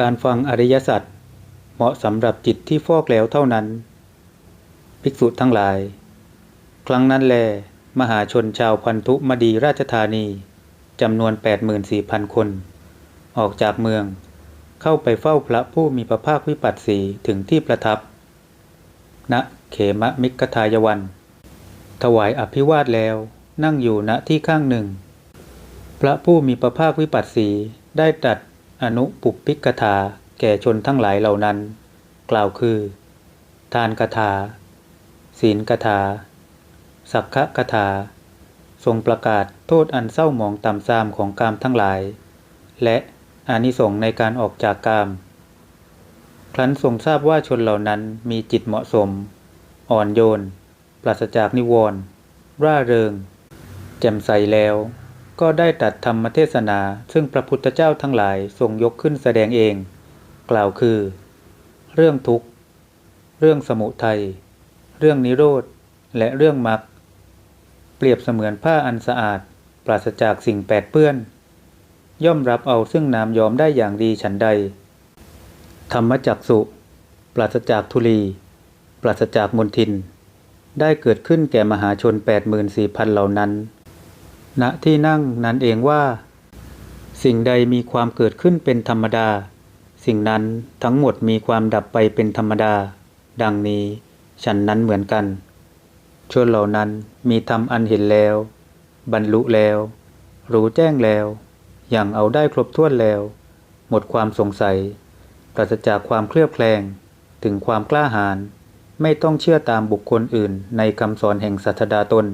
การฟังอริยสัจเหมาะสำหรับจิตที่ฟอกแล้วเท่านั้น ภิกษุทั้งหลาย ครั้งนั้นแล มหาชนชาวพันธุมดีราชธานีจำนวน 84,000 คน ออกจากเมือง เข้าไปเฝ้าพระผู้มีพระภาควิปัสสีถึงที่ประทับณเขมะมิกทายวัน ถวายอภิวาทแล้วนั่งอยู่ณที่ข้างหนึ่ง พระผู้มีพระภาควิปัสสีได้ตรัส อนุปุปปิกถาแก่ชนทั้งหลายเหล่านั้น กล่าวคือ ทานกถา ศีลกถา สักขะกถา ทรงประกาศโทษอันเศร้าหมองต่ำทรามของกามทั้งหลาย และอานิสงส์ในการออกจากกาม ครั้นทรงทราบว่าชนเหล่านั้นมีจิตเหมาะสม อ่อนโยน ปราศจากนิวรณ์ร่าเริง แจ่มใสแล้ว ก็ได้ตัดธรรมเทศนา ซึ่งพระพุทธเจ้าทั้งหลายทรงยกขึ้นแสดงเอง กล่าวคือ เรื่องทุกข์ เรื่องสมุทัย เรื่องนิโรธ และเรื่องมรรค เปรียบเสมือนผ้าอันสะอาด ปราศจากสิ่งแปดเปื้อน ย่อมรับเอาซึ่งน้ำยอมได้อย่างดีฉันใด ธรรมจักสุ ปราศจากทุลี ปราศจากมนทิน ได้เกิดขึ้นแก่มหาชน 84,000 เหล่านั้น ณที่นั่งนั้นเองว่า สิ่งใดมีความเกิดขึ้นเป็นธรรมดา สิ่งนั้นทั้งหมดมีความดับไปเป็นธรรมดา ดังนี้ ฉันนั้นเหมือนกัน ชนเหล่านั้นมีธรรมอันเห็นแล้ว บรรลุแล้ว รู้แจ้งแล้ว อย่างเอาได้ครบถ้วนแล้ว หมดความสงสัย ปราศจากความเคลือบแคลง ถึงความกล้าหาญไม่ต้องเชื่อตามบุคคลอื่นในคำสอนแห่งสัทดาตน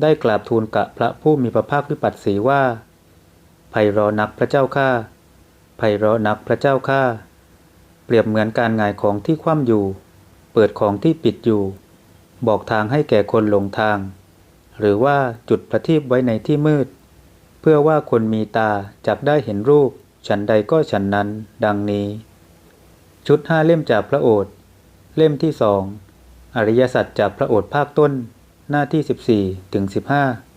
ได้กราบทูลกะพระผู้มีพระภาควิปัสสีว่าไพเราะนักพระเจ้าข้าไพเราะนักพระเจ้าข้าเปรียบเหมือนการงายของที่คว่ำอยู่ เปิดของที่ปิดอยู่ บอกทางให้แก่คนหลงทาง หรือว่าจุดประทีปไว้ในที่มืด เพื่อว่าคนมีตาจักได้เห็นรูป ฉันใดก็ฉันนั้น ดังนี้ ชุดห้าเล่มจากพระโอษฐ์เล่มที่สองอริยสัจจากพระโอษฐ์ภาคต้น หน้าที่ 14 ถึง 15